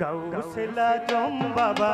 গাউসেলা জম বাবা।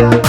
What